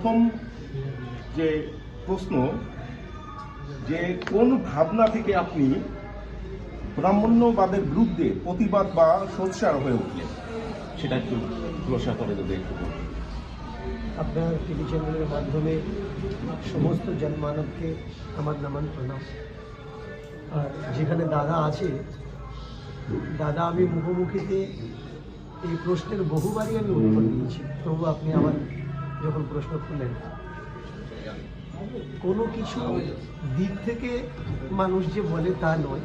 প্রথম যে প্রশ্ন, যে কোন ভাবনা থেকে আপনি ব্রাহ্মণ্যবাদের বিরুদ্ধে প্রতিবাদ বা সোচ্চার হয়ে উঠলেন? সেটা একটু খোলসা করে যদি একটু আপনার টিভি চ্যানেলের মাধ্যমে সমস্ত জনমানবকে আমার নামান প্রণাম। আর যেখানে দাদা আছে, দাদা আমি মুখোমুখিতে এই প্রশ্নের বহুবারই আমি উত্তর দিয়েছি। তবু আপনি আবার যখন প্রশ্ন করলেন কোনো কিছু দিক থেকে মানুষ যে বলে তা নয়।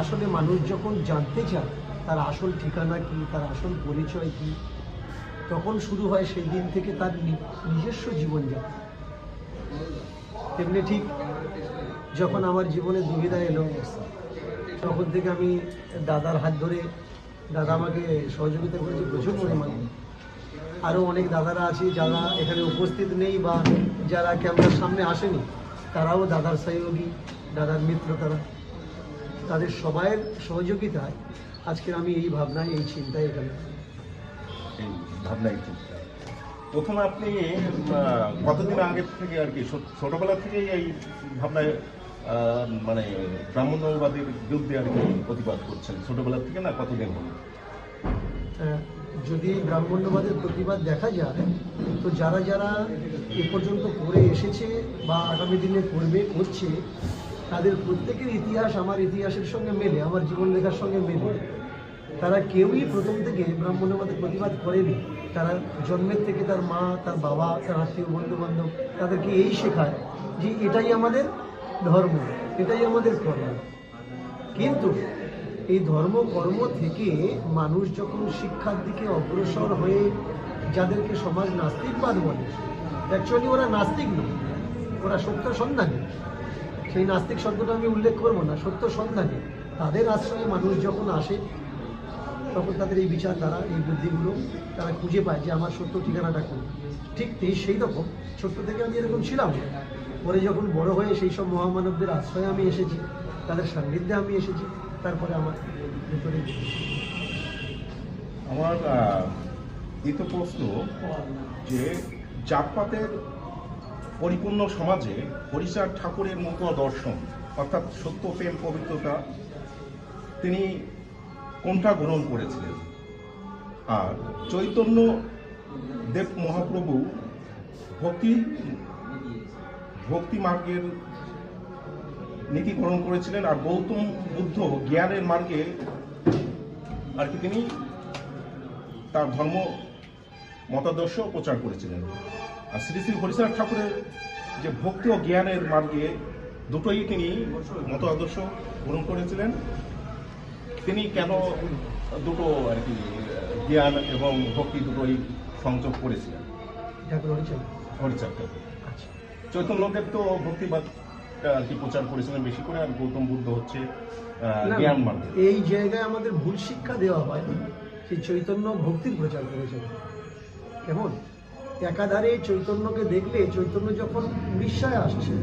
আসলে মানুষ যখন জানতে চায় তার আসল ঠিকানা কি, তার আসল পরিচয় কি, তখন শুরু হয় সেই দিন থেকে তার নিজস্ব জীবনযাপন তেমনি ঠিক যখন আমার জীবনে দুবিধা এলো, তখন থেকে আমি দাদার হাত ধরে, দাদা আমাকে সহযোগিতা করেছে প্রচুর পরিমাণে। আরও অনেক দাদারা আছে যারা এখানে উপস্থিত নেই বা যারা ক্যামেরার সামনে আসেনি, তারাও দাদার সহযোগী, দাদার মিত্র তারা। তাদের সবাইয়ের সহযোগিতায় আজকের আমি এই ভাবনায়, এই চিন্তায় এখানে। এই ভাবনা একটু। প্রথমে আপনি কতদিন আগে থেকে আর কি ছোটবেলা থেকেই এই ভাবনায় মানে ব্রাহ্মণ্যবাদের বিরুদ্ধে আর কি প্রতিবাদ করছেন? ছোটবেলা থেকে না কতদিন হলো? যদি ব্রাহ্মণ্যবাদের প্রতিবাদ দেখা যায়, তো যারা যারা এ পর্যন্ত করে এসেছে বা আগামী দিনে করবে করছে তাদের প্রত্যেকের ইতিহাস আমার ইতিহাসের সঙ্গে মেলে, আমার জীবনরেখার সঙ্গে মেলে। তারা কেউই প্রথম থেকে ব্রাহ্মণ্যবাদের প্রতিবাদ করেনি। তারা জন্মের থেকে তার মা, তার বাবা, তার আত্মীয় বন্ধু বান্ধব তাদেরকে এই শেখায় যে এটাই আমাদের ধর্ম, এটাই আমাদের কর্ম। কিন্তু এই ধর্ম কর্ম থেকে মানুষ যখন শিক্ষার দিকে অগ্রসর হয়ে যাদেরকে সমাজ নাস্তিকবাদ বলে অ্যাকচুয়ালি ওরা নাস্তিক নয়, ওরা সত্য সন্ধানী। সেই নাস্তিক শব্দটা আমি উল্লেখ করব না, সত্য সন্ধানী। তাদের আশ্রয়ে মানুষ যখন আসে, তখন তাদের এই বিচার দ্বারা, এই বুদ্ধিগুলো তারা খুঁজে পায় যে আমার সত্য ঠিকানাটা কোন। ঠিক সেই রকম ছোট্ট থেকে আমি এরকম ছিলাম। পরে যখন বড় হয়ে সেই সব মহামানবদের আশ্রয়ে আমি এসেছি, তাদের সান্নিধ্যে আমি এসেছি আমার ভেতরে প্রশ্ন যে জাতপাতের পরিপূর্ণ সমাজে হরিচাঁদ ঠাকুরের মতো দর্শন, অর্থাৎ সত্য, প্রেম, পবিত্রতা, তিনি কোনটা গ্রহণ করেছিলেন? আর চৈতন্য দেব মহাপ্রভু ভক্তি ভক্তি মার্গের নীতি গ্রহণ করেছিলেন আর গৌতম বুদ্ধ জ্ঞানের মার্গে আর কি তিনি তার ধর্ম মতাদর্শ প্রচার করেছিলেন। আর শ্রী শ্রী হরিচাঁদ ঠাকুরের যে ভক্তি ও জ্ঞানের মার্গে দুটোই তিনি মতাদর্শ গ্রহণ করেছিলেন। তিনি কেন দুটো আর কি জ্ঞান এবং ভক্তি দুটোই সংযোগ করেছিলেন? হরিচাঁদ ঠাকুর। আচ্ছা। চৈতন্যদেব তো ভক্তিবাদটা আর কি প্রচার করেছিলেন বেশি করে আর গৌতম বুদ্ধ হচ্ছে জ্ঞান মার্গে এই জায়গায় আমাদের ভুল শিক্ষা দেওয়া হয় সেই চৈতন্য ভক্তির প্রচার কেমন? একাধারে চৈতন্যকে দেখলে চৈতন্য যখন উড়িষ্যায় আসছে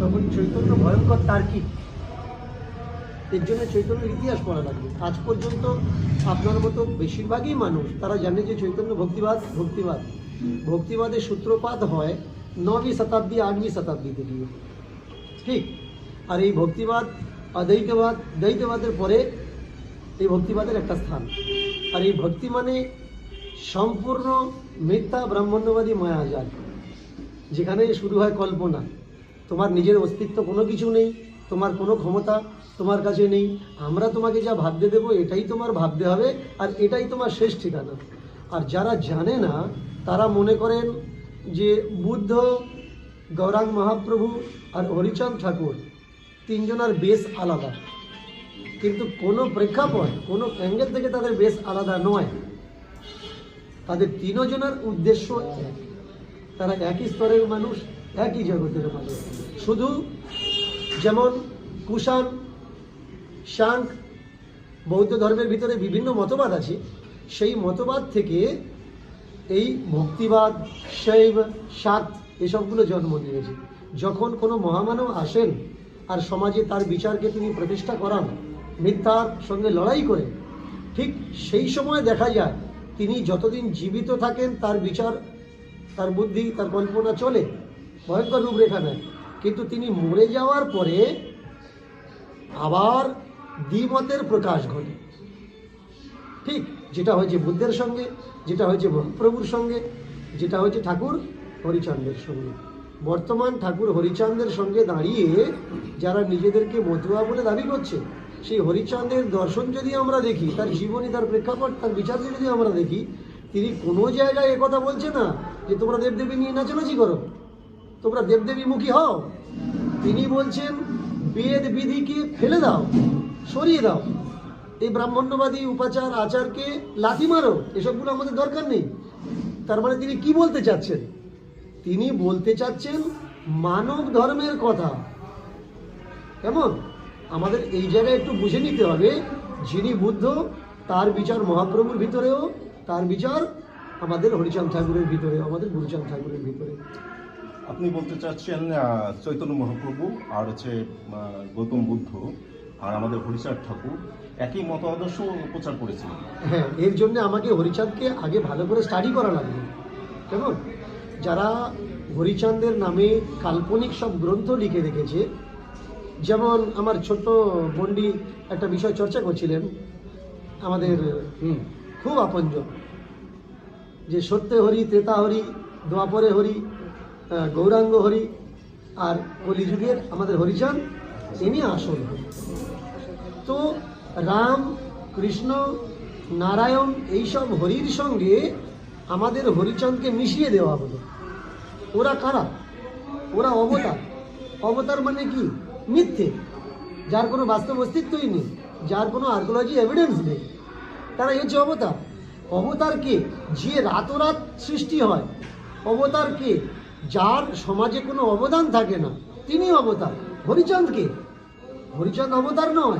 তখন চৈতন্য ভয়ঙ্কর তার্কিক। এর জন্য চৈতন্যের ইতিহাস পড়া লাগবে। আজ পর্যন্ত আপনার মতো বেশিরভাগই মানুষ তারা জানে যে চৈতন্য ভক্তিবাদ ভক্তিবাদ। ভক্তিবাদের সূত্রপাত হয় নবী শতাব্দী আটবী শতাব্দীতে গিয়ে। ঠিক। আর এই ভক্তিবাদ অদ্বৈতবাদ দ্বৈতবাদের পরে এই ভক্তিবাদের একটা স্থান। আর এই ভক্তি মানে সম্পূর্ণ মিথ্যা, ব্রাহ্মণ্যবাদী মায়াজাল, যেখানে শুরু হয় কল্পনা। তোমার নিজের অস্তিত্ব কোনো কিছু নেই, তোমার কোনো ক্ষমতা তোমার কাছে নেই। আমরা তোমাকে যা ভাবতে দেবো, এটাই তোমার ভাবতে হবে, আর এটাই তোমার শেষ ঠিকানা। আর যারা জানে না, তারা মনে করেন যে বুদ্ধ গৌরাঙ্গ মহাপ্রভু আর হরিচন্দ ঠাকুর তিনজনের বেশ আলাদা। কিন্তু কোনো প্রেক্ষাপট, কোনো অ্যাঙ্গেল থেকে তাদের বেশ আলাদা নয়। তাদের তিনজনের উদ্দেশ্য এক। তারা একই স্তরের মানুষ, একই জগতের মানুষ। শুধু যেমন কুষাণ শাঙ্ক বৌদ্ধ ধর্মের ভিতরে বিভিন্ন মতবাদ আছে, সেই মতবাদ থেকে এই ভক্তিবাদ, শৈব, সাত এসবগুলো জন্ম দিয়েছে। যখন কোনো মহামানব আসেন আর সমাজে তার বিচারকে তিনি প্রতিষ্ঠা করান মিথ্যার সঙ্গে লড়াই করে, ঠিক সেই সময় দেখা যায় তিনি যতদিন জীবিত থাকেন, তার বিচার, তার বুদ্ধি, তার কল্পনা চলে, ভয়ঙ্কর রূপরেখা নেয়। কিন্তু তিনি মরে যাওয়ার পরে আবার দ্বিমতের প্রকাশ ঘটে। ঠিক যেটা হয়েছে বুদ্ধের সঙ্গে, যেটা হয়েছে মহাপ্রভুর সঙ্গে, যেটা হয়েছে ঠাকুর হরিচন্দ্রের সঙ্গে। বর্তমান ঠাকুর হরিচন্দ্রের সঙ্গে দাঁড়িয়ে যারা নিজেদেরকে মতুয়া বলে দাবি করছে, সেই হরিচন্দ্রের দর্শন যদি আমরা দেখি, তার জীবনী, তার প্রেক্ষাপট, তার বিচার যদি আমরা দেখি, তিনি কোনো জায়গায় একথা বলছে না যে তোমরা দেবদেবী নিয়ে নাচানাচি করো, তোমরা দেবদেবী মুখী হও। তিনি বলছেন, বেদ বিধিকে ফেলে দাও, সরিয়ে দাও। এই ব্রাহ্মণ্যবাদী উপাচার, আচারকে লাথি মারো, এসবগুলো আমাদের দরকার নেই। তার মানে তিনি কি বলতে চাচ্ছেন? তিনি বলতে চাচ্ছেন মানব ধর্মের কথা। কেমন? আমাদের এই জায়গায় একটু বুঝে নিতে হবে যিনি বুদ্ধ তার বিচার মহাপ্রভুর ভিতরেও তার বিচার আমাদের হরিচাঁদ ঠাকুরের ভিতরেও আমাদের গুরুচাঁদ ঠাকুরের ভিতরে। আপনি বলতে চাচ্ছেন চৈতন্য মহাপ্রভু আর হচ্ছে গৌতম বুদ্ধ আর আমাদের হরিচাঁদ ঠাকুর একই মত আদর্শ প্রচার করেছিলেন। হ্যাঁ এর জন্য আমাকে হরিচাঁদকে আগে ভালো করে স্টাডি করা লাগবে। কেমন? যারা হরিচাঁদের নামে কাল্পনিক সব গ্রন্থ লিখে রেখেছে যেমন আমার ছোট্ট বন্ডি একটা বিষয় চর্চা করছিলেন আমাদের খুব আপনজন যে সত্যে হরি ত্রেতা হরি দোয়াপরে হরি গৌরাঙ্গ হরি আর কলিযুগের আমাদের হরিচাঁদ তিনি আসল তো রাম কৃষ্ণ নারায়ণ এইসব হরির সঙ্গে আমাদের হরিচন্দকে মিশিয়ে দেওয়া হলো। ওরা কারা ওরা অবতার। অবতার মানে কি? মিথ্যে। যার কোনো বাস্তব অস্তিত্বই নেই, যার কোনো আর্কোলজি এভিডেন্স নেই। তারা হচ্ছে অবতার। অবতার কে? যে রাতোরাত সৃষ্টি হয়। অবতার কে? যার সমাজে কোনো অবদান থাকে না, তিনি অবতার। হরিচন্দকে হরিচন্দ অবতার নয়।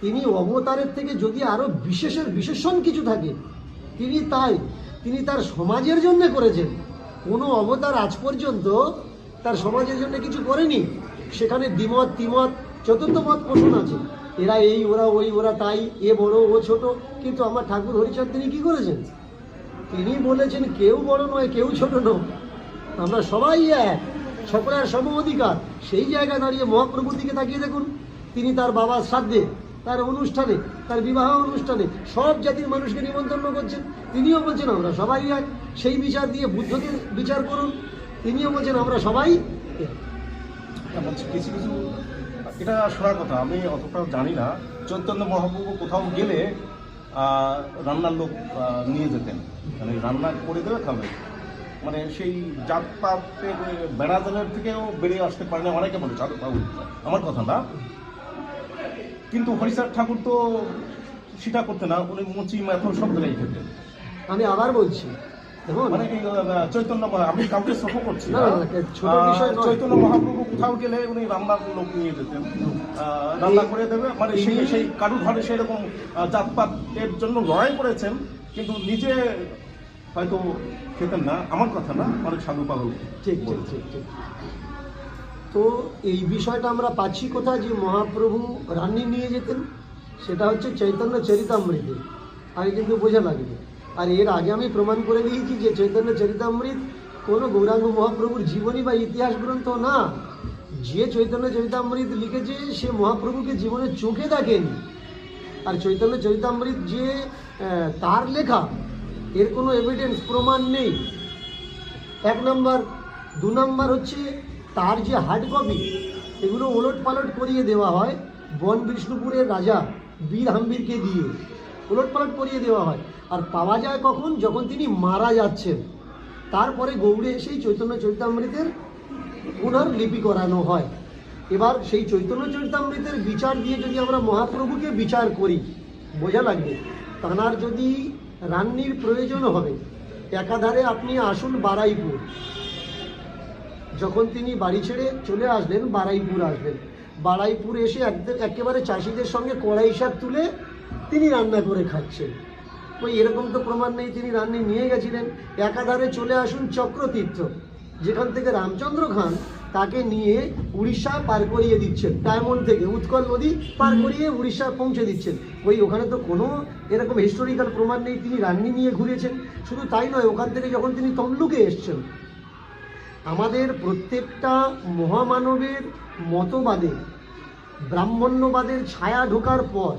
তিনি অবতারের থেকে যদি আরও বিশেষের বিশেষণ কিছু থাকে, তিনি তাই, তিনি তার সমাজের জন্য করেছেন। কোনো অবতার আজ পর্যন্ত তার সমাজের জন্য কিছু করেনি। সেখানে দ্বিমত, তিমত, চতুর্থ মত পোষণ আছে। এরা এই, ওরা ওই, ওরা তাই, এ বড়, ও ছোট। কিন্তু আমার ঠাকুর হরিচাঁদ তিনি কি করেছেন? তিনি বলেছেন, কেউ বড় নয়, কেউ ছোট নয়। আমরা সবাই এক, সকলের সম অধিকার। সেই জায়গায় দাঁড়িয়ে মহাপ্রভুর দিকে তাকিয়ে দেখুন। তিনি তার বাবার শ্রাদ্ধে তার অনুষ্ঠানে, তার বিবাহ অনুষ্ঠানে সব জাতির মানুষকে নিমন্ত্রণ করছেন। তিনিও বলছেন, আমরা সবাই এক। সেই বিচার দিয়ে বুদ্ধকে বিচার করুন। তিনিও বলছেন, আমরা সবাই বলছি, কিছু কিছু, এটা শোনার কথা, আমি অতটা জানি না। চৈতন্য মহাপ্রভু কোথাও গেলে রান্নার লোক নিয়ে যেতেন। মানে রান্না করে দেবে খাবে মানে সেই জাতপাতের বেড়াজালের থেকেও বেরিয়ে আসতে পারে না, অনেকে বলে বাবু আমার কথা না? কিন্তু হরিচাঁদ ঠাকুর তো সেটা করতে না উনি মুচি মেথর সব জায়গায় খেতেন আমি আবার বলছি মানে চৈতন্য আমি কাউকে করছি। চৈতন্য মহাপ্রভু কোথাও গেলে উনি রান্নার লোক নিয়ে যেতেন। রান্না করে দেবে মানে সেই তিনি- সেই কারু ঘরে সেরকম আহ, জাতপাত এর জন্য লড়াই করেছেন কিন্তু নিজে হয়তো খেতেন না আমার কথা না অনেক সাধু পাগল ঠিক ঠিক ঠিক ঠিক। তো এই বিষয়টা আমরা পাচ্ছি কোথায়? যে মহাপ্রভু রান্নি নিয়ে যেতেন, সেটা হচ্ছে চৈতন্য চরিতামৃতে। আগে কিন্তু বোঝা লাগবে। আর এর আগে আমি প্রমাণ করে দিয়েছি যে চৈতন্য চরিতামৃত কোনো গৌরাঙ্গ মহাপ্রভুর জীবনী বা ইতিহাস গ্রন্থ না। যে চৈতন্য চরিতামৃত লিখেছে, সে মহাপ্রভুকে জীবনে চোখে দেখেনি। আর চৈতন্য চরিতামৃত যে তার লেখা, এর কোনো এভিডেন্স প্রমাণ নেই। এক নম্বর। দু নম্বর হচ্ছে তার যে হার্ড কপি এগুলো ওলট পালট করিয়ে দেওয়া হয় বন বিষ্ণুপুরের রাজা বীর হাম্বিরকে দিয়ে। ওলট পালট করিয়ে দেওয়া হয়। আর পাওয়া যায় কখন? যখন তিনি মারা যাচ্ছেন। তারপরে গৌড়ে এসেই চৈতন্য চরিতামৃতের পুনর্লিপি করানো হয়। এবার সেই চৈতন্য চরিতামৃতের বিচার দিয়ে যদি আমরা মহাপ্রভুকে বিচার করি, বোঝা লাগবে। তাঁর যদি রান্নির প্রয়োজন হবে, একাধারে আপনি আসুন বারাইপুর। যখন তিনি বাড়ি ছেড়ে চলে আসলেন বারাইপুর আসবেন বারাইপুর এসে একদম একেবারে চাষিদের সঙ্গে কড়াই শাক তুলে তিনি রান্না করে খাচ্ছেন। ওই এরকম তো প্রমাণ নেই তিনি রান্নি নিয়ে গেছিলেন। একাধারে চলে আসুন চক্রতীর্থ। যেখান থেকে রামচন্দ্র খান তাকে নিয়ে উড়িষ্যা পার করিয়ে দিচ্ছেন। ডায়মন্ড থেকে উৎকল নদী পার করিয়ে উড়িষ্যা পৌঁছে দিচ্ছেন। ওই ওখানে তো কোনো এরকম হিস্টোরিক্যাল প্রমাণ নেই তিনি রান্নি নিয়ে ঘুরেছেন। শুধু তাই নয় ওখান থেকে যখন তিনি তমলুকে এসছেন আমাদের প্রত্যেকটা মহামানবের মতবাদে, ব্রাহ্মণ্যবাদের ছায়া ঢোকার পর,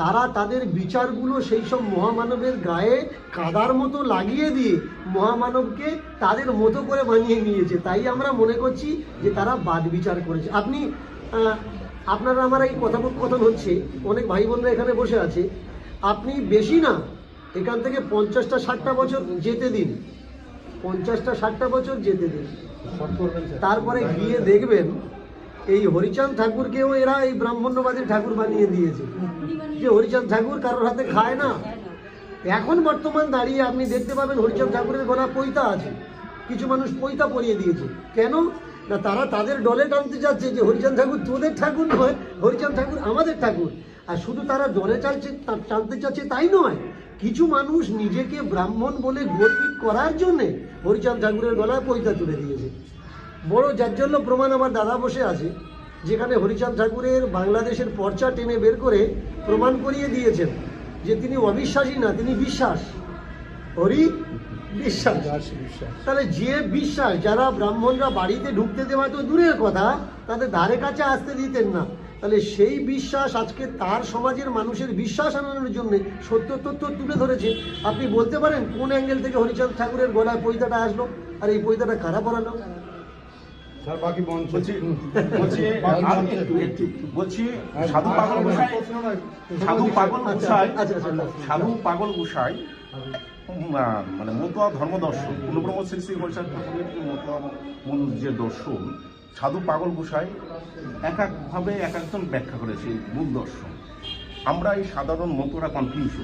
তারা তাদের বিচারগুলো সেই সব মহামানবের গায়ে কাদার মতো লাগিয়ে দিয়ে মহামানবকে তাদের মতো করে বানিয়ে নিয়েছে। তাই আমরা মনে করছি যে তারা বাদ বিচার করেছে। আপনি আপনারা আমার এই কথোপকথন হচ্ছে অনেক ভাই বোনরা এখানে বসে আছে। আপনি বেশি না, এখান থেকে পঞ্চাশটা, ষাটটা বছর যেতে দিন। পঞ্চাশটা ষাটটা বছর যেতে দিন। তারপরে গিয়ে দেখবেন এই হরিচাঁদ ঠাকুরকেও এরা এই ব্রাহ্মণ্যবাদী ঠাকুর বানিয়ে দিয়েছে। যে হরিচাঁদ ঠাকুর কারোর হাতে খায় না। এখন বর্তমান দাঁড়িয়ে আপনি দেখতে পাবেন হরিচাঁদ ঠাকুরের গলা পৈতা আছে। কিছু মানুষ পৈতা পরিয়ে দিয়েছে। কেন? না তারা তাদের ডলে টানতে যাচ্ছে যে হরিচাঁদ ঠাকুর তোদের ঠাকুর নয় হরিচাঁদ ঠাকুর আমাদের ঠাকুর। আর শুধু তারা ডলে চালছে টানতে চাচ্ছে তাই নয় কিছু মানুষ নিজেকে ব্রাহ্মণ বলে গর্বিত করার জন্যে হরিচাঁদ ঠাকুরের গলায় পৈতা তুলে দিয়েছে। বড় জাজ্জল্য প্রমাণ আমার দাদা বসে আছে যেখানে হরিচাঁদ ঠাকুরের বাংলাদেশের পর্চা টেনে বের করে প্রমাণ করিয়ে দিয়েছেন যে তিনি অবিশ্বাসী না তিনি বিশ্বাস। হরি বিশ্বাস। তাহলে যে বিশ্বাস যারা ব্রাহ্মণরা বাড়িতে ঢুকতে দেওয়া তো দূরের কথা তাদের ধারে কাছে আসতে দিতেন না। তাহলে সেই বিশ্বাস আজকে তার সমাজের মানুষের বিশ্বাস আনানোর জন্য সত্য তথ্য তুলে ধরেছে। আপনি বলতে পারেন কোন অ্যাঙ্গেল থেকে হরিচাঁদ ঠাকুরের গলায় পৈতাটা আসলো আর এই পৈতাটা কারা পড়ালো বলছি বলছি আর একটু একটু বলছি সাধু পাগল গোসাই? সাধু পাগল আচ্ছা আচ্ছা আচ্ছা মানে মতুয়া ধর্ম দর্শন পূর্ণব্রহ্ম শ্রী শ্রী হরিচাঁদ ঠাকুরের মতুয়া যে দর্শন। সাধু পাগল গোসাই এক একভাবে এক একজন ব্যাখ্যা করেছে মূল দর্শন আমরা এই সাধারণ মতুয়ারা কনফিউজ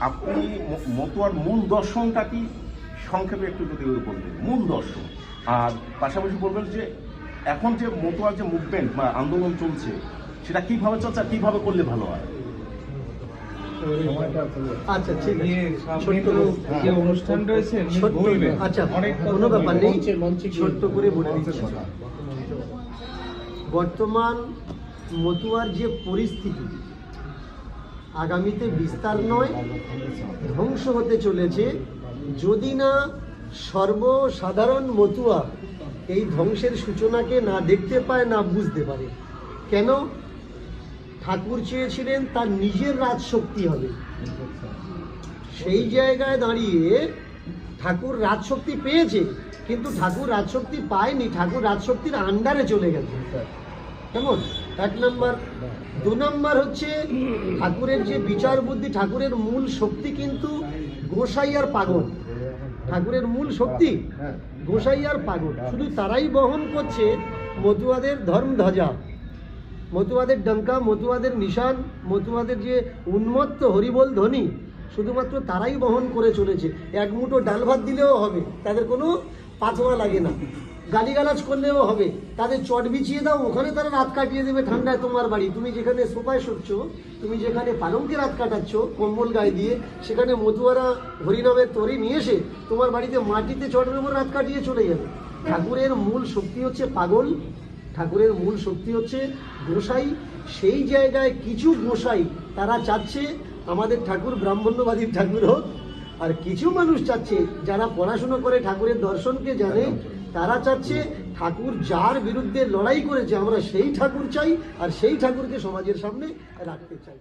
আপনি মতুয়ার মূল দর্শনটা কি? সংক্ষেপে একটু যদি বলবেন মূল দর্শন। আর পাশাপাশি বলবেন যে এখন যে মতুয়ার যে মুভমেন্ট বা আন্দোলন চলছে সেটা কীভাবে চলছে আর কীভাবে করলে ভালো হয়? আচ্ছা ঠিক আছে। নিয়ে সামনে ছোট্ট তো করে- যে অনুষ্ঠান রয়েছে আচ্ছা অনেক কোনো ব্যাপার নেই। ছোট্ট করে বলে দিচ্ছি। বর্তমান মতুয়ার যে পরিস্থিতি, আগামীতে বিস্তার নয়, ধ্বংস হতে চলেছে। যদি না সর্বসাধারণ মতুয়া এই ধ্বংসের সূচনাকে না দেখতে পায়, না বুঝতে পারে, কেন? ঠাকুর চেয়েছিলেন তার নিজের রাজশক্তি হবে। সেই জায়গায় দাঁড়িয়ে ঠাকুর রাজশক্তি পেয়েছে। কিন্তু ঠাকুর রাজশক্তি পায়নি, ঠাকুর রাজশক্তির আন্ডারে চলে গেছে কেমন? এক নম্বর দু নম্বর হচ্ছে ঠাকুরের যে বিচার বুদ্ধি, ঠাকুরের মূল শক্তি কিন্তু গোসাই আর পাগল। ঠাকুরের মূল শক্তি গোসাই আর পাগল। শুধু তারাই বহন করছে মতুয়াদের ধর্ম ধ্বজা। মতুয়াদের ডঙ্কা, মতুয়াদের নিশান, মতুয়াদের যে উন্মত্ত হরিবল ধ্বনি, শুধুমাত্র তারাই বহন করে চলেছে। এক মুঠো ডাল ভাত দিলেও হবে, তাদের কোনো পাথোয়া লাগে না। গালিগালাজ করলেও হবে। তাদের চট বিছিয়ে দাও, ওখানে তারা রাত কাটিয়ে দেবে ঠান্ডায় তোমার বাড়ি। তুমি যেখানে সোফায় শুচ্ছ, তুমি যেখানে পালঙ্কে রাত কাটাচ্ছ, কম্বল গায়ে দিয়ে, সেখানে মতুয়ারা হরিনামের তরি নিয়ে এসে তোমার বাড়িতে মাটিতে চটের উপর রাত কাটিয়ে চলে যাবে। ঠাকুরের মূল শক্তি হচ্ছে পাগল। ঠাকুরের মূল শক্তি হচ্ছে গোসাই। সেই জায়গায় কিছু গোসাই তারা চাচ্ছে, আমাদের ঠাকুর ব্রাহ্মণ্যবাদী ঠাকুর হোক আর কিছু মানুষ চাচ্ছে যারা পড়াশুনো করে ঠাকুরের দর্শনকে জানে তারা চাচ্ছে ঠাকুর যার বিরুদ্ধে লড়াই করেছে আমরা সেই ঠাকুর চাই আর সেই ঠাকুরকে সমাজের সামনে রাখতে চাই।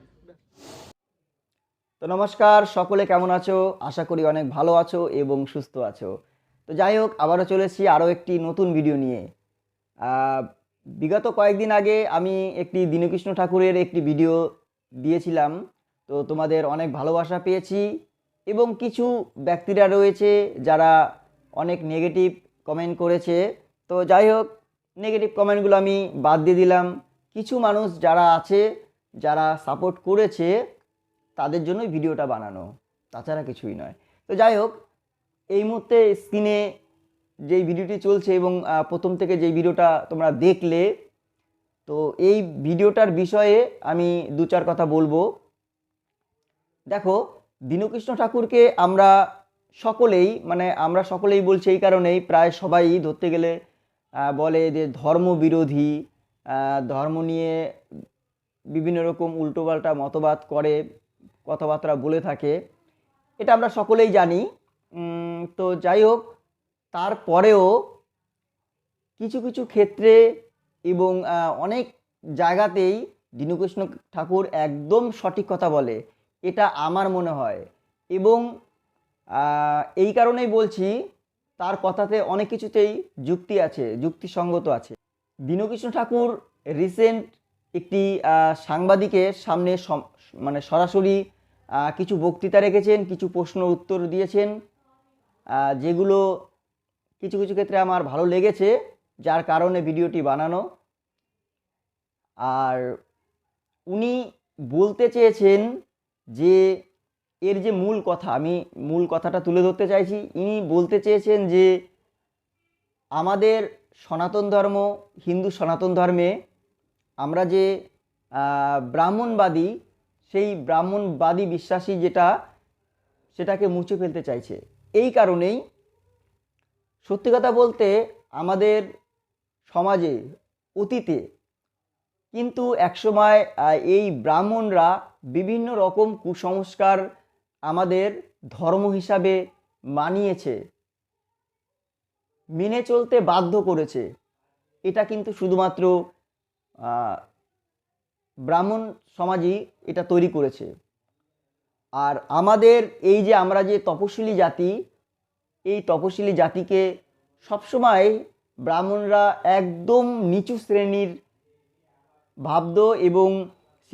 তো নমস্কার সকলে কেমন আছো? আশা করি অনেক ভালো আছো এবং সুস্থ আছো। তো যাই হোক আবারও চলেছি আরও একটি নতুন ভিডিও নিয়ে। বিগত কয়েকদিন আগে আমি একটি দীনকৃষ্ণ ঠাকুরের একটি ভিডিও দিয়েছিলাম। তো তোমাদের অনেক ভালোবাসা পেয়েছি। এবং কিছু ব্যক্তিরা রয়েছে যারা অনেক নেগেটিভ কমেন্ট করেছে। তো যাই হোক নেগেটিভ কমেন্টগুলো আমি বাদ দিয়ে দিলাম। কিছু মানুষ যারা আছে, যারা সাপোর্ট করেছে, তাদের জন্যই ভিডিওটা বানানো। তাছাড়া কিছুই নয়। তো যাই হোক এই মুহূর্তে স্ক্রিনে যেই ভিডিওটি চলছে এবং প্রথম থেকে যেই ভিডিওটা তোমরা দেখলে, তো এই ভিডিওটার বিষয়ে আমি দু চার কথা বলব। দেখো দীনকৃষ্ণ ঠাকুরকে আমরা সকলেই মানে আমরা সকলেই বলছি এই কারণেই প্রায় সবাই ধরতে গেলে বলে যে ধর্ম বিরোধী ধর্ম নিয়ে বিভিন্ন রকম উল্টোপাল্টা মতবাদ করে, কথাবার্তা বলে থাকে। এটা আমরা সকলেই জানি। তো যাই হোক, তারপরেও কিছু কিছু ক্ষেত্রে এবং অনেক জায়গাতেই দীনকৃষ্ণ ঠাকুর একদম সঠিক কথা বলে। এটা আমার মনে হয়। এবং এই কারণেই বলছি, তার কথাতে অনেক কিছুতেই যুক্তি আছে, যুক্তিসঙ্গত আছে। দীনকৃষ্ণ ঠাকুর রিসেন্ট একটি সাংবাদিকের সামনে মানে সরাসরি কিছু বক্তৃতা রেখেছেন, কিছু প্রশ্ন উত্তর দিয়েছেন যেগুলো কিছু কিছু ক্ষেত্রে আমার ভালো লেগেছে, যার কারণে ভিডিওটি বানানো। আর উনি বলতে চেয়েছেন যে এর যে মূল কথা, আমি মূল কথাটা তুলে ধরতে চাইছি, ইনি বলতে চেয়েছেন যে আমাদের সনাতন ধর্ম, হিন্দু সনাতন ধর্মে আমরা যে ব্রাহ্মণবাদী, সেই ব্রাহ্মণবাদী বিশ্বাসী যেটা, সেটাকে মুছে ফেলতে চাইছে। এই কারণেই সত্যি কথা বলতে আমাদের সমাজে, অতীতে কিন্তু একসময় এই ব্রাহ্মণরা বিভিন্ন রকম কুসংস্কার আমাদের ধর্ম হিসাবে মানিয়েছে, মেনে চলতে বাধ্য করেছে। এটা কিন্তু শুধুমাত্র ব্রাহ্মণ সমাজই এটা তৈরি করেছে। আর আমাদের এই যে আমরা যে তপশিলি জাতি, এই তপশিলি জাতিকে সবসময় ব্রাহ্মণরা একদম নিচু শ্রেণির ভাবত এবং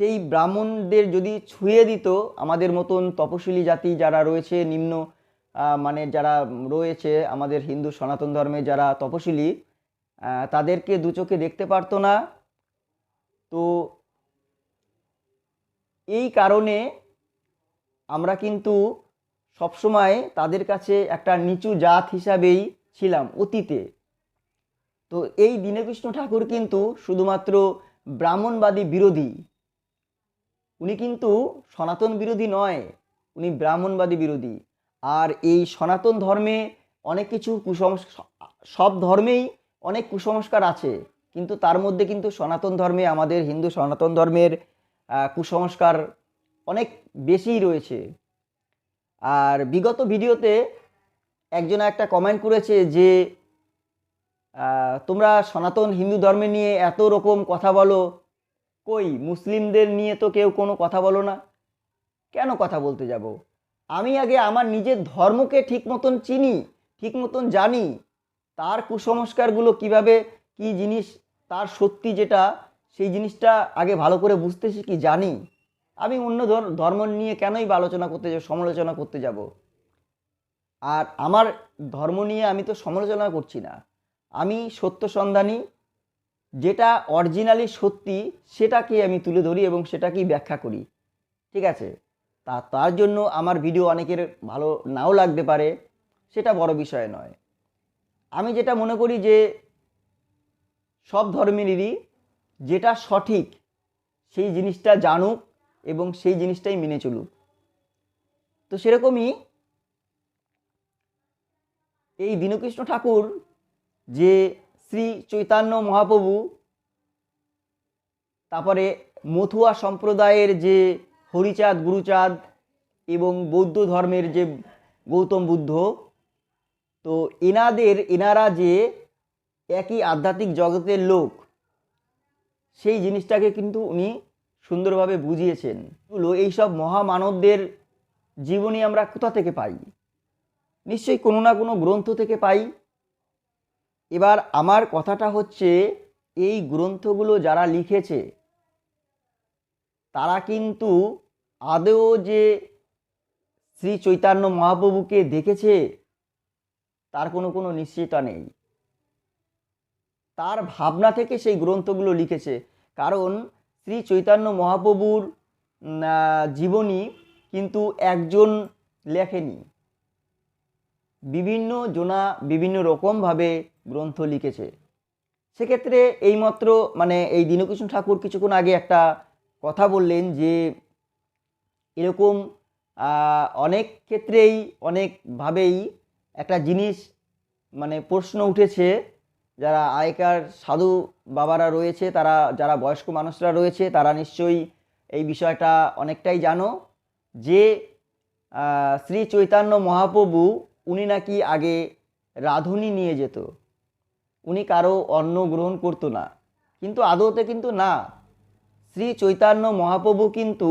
সেই ব্রাহ্মণদের যদি ছুঁয়ে দিত, আমাদের মতন তপশিলি জাতি যারা রয়েছে, নিম্ন মানে যারা রয়েছে আমাদের হিন্দু সনাতন ধর্মে যারা তপশিলি তাদেরকে দু চোখে দেখতে পারতো না। তো এই কারণে আমরা কিন্তু সবসময় তাদের কাছে একটা নিচু জাত হিসাবেই ছিলাম অতীতে। তো এই দীনকৃষ্ণ ঠাকুর কিন্তু শুধুমাত্র ব্রাহ্মণবাদী বিরোধী। উনি কিন্তু সনাতন বিরোধী নয়, উনি ব্রাহ্মণবাদী বিরোধী। আর এই সনাতন ধর্মে অনেক কিছু কুসংস্কার সব ধর্মেই অনেক কুসংস্কার আছে, কিন্তু তার মধ্যে কিন্তু সনাতন ধর্মে, আমাদের হিন্দু সনাতন ধর্মের কুসংস্কার অনেক বেশিই রয়েছে। আর বিগত ভিডিওতে একজন একটা কমেন্ট করেছে যে তোমরা সনাতন হিন্দু ধর্মে নিয়ে এত রকম কথা বলো কই, মুসলিমদের নিয়ে তো কেউ কোনো কথা বলো না? কেন কথা বলতে যাব? আমি আগে আমার নিজের ধর্মকে ঠিক মতন চিনি, ঠিক মতন জানি। তার কুসংস্কারগুলো কীভাবে, কি জিনিস, তার সত্যি যেটা, সেই জিনিসটা আগে ভালো করে বুঝতে শিখি, জানি। আমি অন্য ধর- ধর্ম নিয়ে কেনই বা আলোচনা করতে যাব, সমালোচনা করতে যাব? আর আমার ধর্ম নিয়ে আমি তো সমালোচনা করছি না। আমি সত্য সন্ধানী যেটা অরিজিনালি সত্যি সেটাকে আমি তুলে ধরি এবং সেটাকেই ব্যাখ্যা করি। ঠিক আছে? তা, তার জন্য আমার ভিডিও অনেকের ভালো নাও লাগতে পারে, সেটা বড় বিষয় নয়। আমি যেটা মনে করি যে, সব ধর্মেরই যেটা সঠিক, সেই জিনিসটা জানুক এবং সেই জিনিসটাই মেনে চলুক। তো সেরকমই এই দীনকৃষ্ণ ঠাকুর যে শ্রী চৈতন্য মহাপ্রভু, তারপরে মথুয়া সম্প্রদায়ের যে হরিচাঁদ, গুরুচাঁদ এবং বৌদ্ধ ধর্মের যে গৌতম বুদ্ধ, তো এনাদের, এনারা যে একই আধ্যাত্মিক জগতের লোক, সেই জিনিসটাকে কিন্তু উনি সুন্দরভাবে বুঝিয়েছেন। এগুলো এইসব মহামানবদের জীবনী আমরা কোথা থেকে পাই? নিশ্চয়ই কোনো না কোনো গ্রন্থ থেকে পাই। এবার আমার কথাটা হচ্ছে, এই গ্রন্থগুলো যারা লিখেছে, তারা কিন্তু আদৌ যে শ্রী চৈতন্য মহাপ্রভুকে দেখেছে, তার কোনো কোনো নিশ্চয়তা নেই। তার ভাবনা থেকে সেই গ্রন্থগুলো লিখেছে। কারণ শ্রী চৈতন্য মহাপ্রভুর জীবনী কিন্তু একজন লেখেনি। বিভিন্ন জনা বিভিন্ন রকমভাবে গ্রন্থ লিখেছে। সেক্ষেত্রে এইমাত্র মানে এই দীনকৃষ্ণ ঠাকুর কিছুক্ষণ আগে একটা কথা বললেন যে, এরকম অনেক ক্ষেত্রেই, অনেকভাবেই একটা জিনিস মানে প্রশ্ন উঠেছে। যারা আগেকার সাধু বাবারা রয়েছে, তারা, যারা বয়স্ক মানুষরা রয়েছে, তারা নিশ্চয়ই এই বিষয়টা অনেকটাই জানো যে শ্রী চৈতন্য মহাপ্রভু উনি নাকি আগে রাঁধুনি নিয়ে যেত। উনি কারও অন্ন গ্রহণ করতো না। কিন্তু আদৌতে কিন্তু না। শ্রী চৈতন্য মহাপ্রভু কিন্তু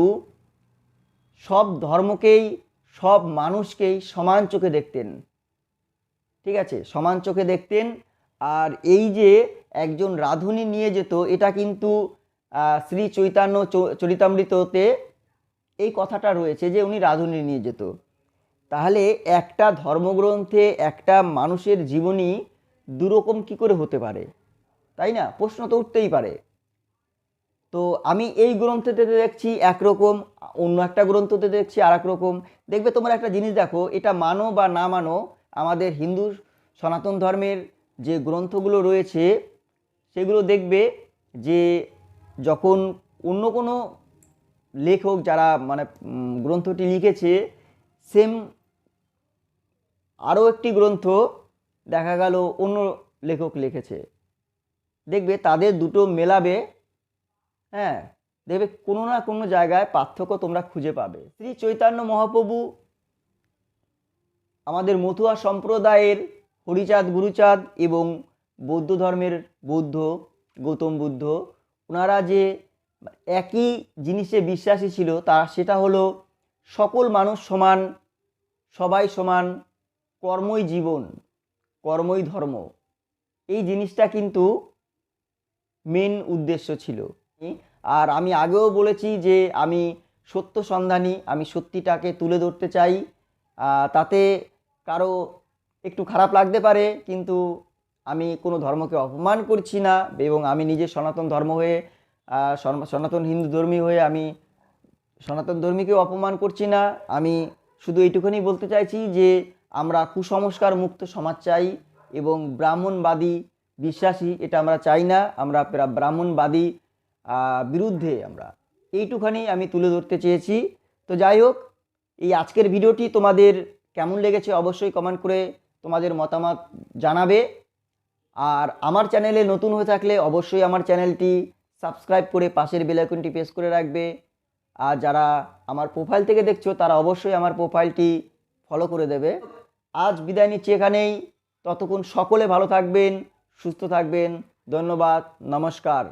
সব ধর্মকেই, সব মানুষকেই সমান চোখে দেখতেন। ঠিক আছে? সমান চোখে দেখতেন। আর এই যে একজন রাঁধুনি নিয়ে যেত, এটা কিন্তু শ্রী চৈতন্য চরিতামৃততে এই কথাটা রয়েছে যে উনি রাঁধুনি নিয়ে যেত। তাহলে একটা ধর্মগ্রন্থে একটা মানুষের জীবনী দুরকম কি করে হতে পারে? তাই না? প্রশ্ন তো উঠতেই পারে। তো আমি এই গ্রন্থতে দেখছি একরকম, অন্য একটা গ্রন্থতে দেখছি আর রকম দেখবে তোমরা একটা জিনিস দেখো, এটা মানো বা না মানো, আমাদের হিন্দু সনাতন ধর্মের যে গ্রন্থগুলো রয়েছে, সেগুলো দেখবে যে যখন অন্য কোনো লেখক যারা মানে গ্রন্থটি লিখেছে সেম আরও একটি গ্রন্থ দেখা গেল অন্য লেখক লিখেছে। দেখবে তাদের দুটো মেলাবে হ্যাঁ? দেখবে কোনো না কোনো জায়গায় পার্থক্য তোমরা খুঁজে পাবে। শ্রী চৈতন্য মহাপ্রভু আমাদের মথুয়া সম্প্রদায়ের হরিচাঁদ, গুরুচাঁদ এবং বৌদ্ধ ধর্মের বৌদ্ধ, গৌতম বুদ্ধ, ওনারা যে একই জিনিসে বিশ্বাসী ছিল, তা সেটা হলো সকল মানুষ সমান, সবাই সমান, কর্মই জীবন। কর্মই ধর্ম। এই জিনিসটা কিন্তু মেন উদ্দেশ্য ছিল। আর আমি আগেও বলেছি যে আমি সত্য সন্ধানী, আমি সত্যিটাকে তুলে ধরতে চাই। তাতে কারও একটু খারাপ লাগতে পারে, কিন্তু আমি কোনো ধর্মকে অপমান করছি না এবং আমি নিজে সনাতন ধর্ম হয়ে সনাতন হিন্দু ধর্মী হয়ে আমি সনাতন ধর্মীকেও অপমান করছি না। আমি শুধু এইটুকুনি বলতে চাইছি যে আমরা কুসংস্কার মুক্ত সমাজ চাই এবং ব্রাহ্মণবাদী বিশ্বাসী এটা আমরা চাই না, আমরা ব্রাহ্মণবাদী বিরুদ্ধে আমরা। এইটুখানি আমি তুলে ধরতে চেয়েছি। তো যাই হোক, এই আজকের ভিডিওটি তোমাদের কেমন লেগেছে অবশ্যই কমেন্ট করে তোমাদের মতামত জানাবে। আর আমার চ্যানেলে নতুন হয়ে থাকলে অবশ্যই আমার চ্যানেলটি সাবস্ক্রাইব করে পাশের বেল আইকনটি প্রেস করে রাখবে। আর যারা আমার প্রোফাইল থেকে দেখছ, তারা অবশ্যই আমার প্রোফাইলটি ফলো করে দেবে। আজ বিদায় নিচ্ছি এখানেই। ততক্ষণ সকলে ভালো থাকবেন সুস্থ থাকবেন। ধন্যবাদ নমস্কার।